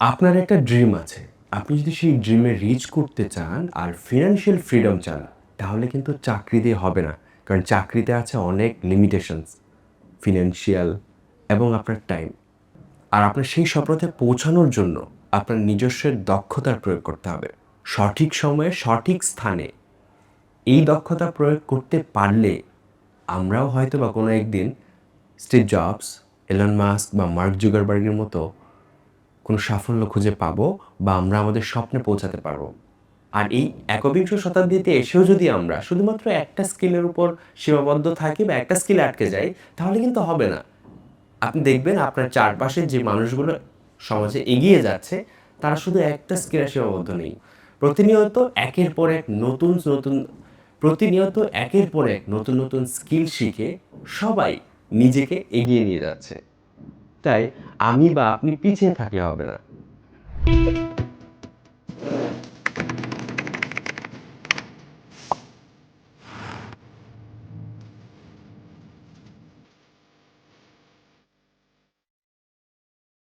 আপনার একটা ড্রিম আছে। আপনি যদি সেই ড্রিমে রিচ করতে চান আর ফিনান্সিয়াল ফ্রিডম চান, তাহলে কিন্তু চাকরি দিয়ে হবে না। কারণ চাকরিতে আছে অনেক লিমিটেশনস ফিনান্সিয়াল এবং আপনার টাইম আর আপনার সেই স্বপ্নতে পৌঁছানোর জন্য আপনার নিজস্ব দক্ষতার প্রয়োগ করতে হবে। সঠিক সময়ে সঠিক স্থানে এই দক্ষতা প্রয়োগ করতে পারলে আমরাও হয়তো বা কোনো একদিন স্টিভ জবস এলন মাস্ক বা মার্ক জুগারবার্গের মতো কোনো সাফল্য খুঁজে পাবো বা আমরা আমাদের স্বপ্নে পৌঁছাতে পারব। আর এই একবিংশ শতাব্দীতে এসেও যদি আমরা শুধুমাত্র একটা স্কিলের উপর সীমাবদ্ধ থাকি বা একটা স্কিলে আটকে যাই, তাহলে কিন্তু হবে না। আপনি দেখবেন আপনার চারপাশে যে মানুষগুলো সমাজে এগিয়ে যাচ্ছে, তারা শুধু একটা স্কিলে সীমাবদ্ধ নেই। প্রতিনিয়ত একের পর এক নতুন নতুন, প্রতিনিয়ত একের পর এক নতুন নতুন স্কিল শিখে সবাই নিজেকে এগিয়ে নিয়ে যাচ্ছে। তাই আমি বা আপনি পিছিয়ে থাকলে হবে না।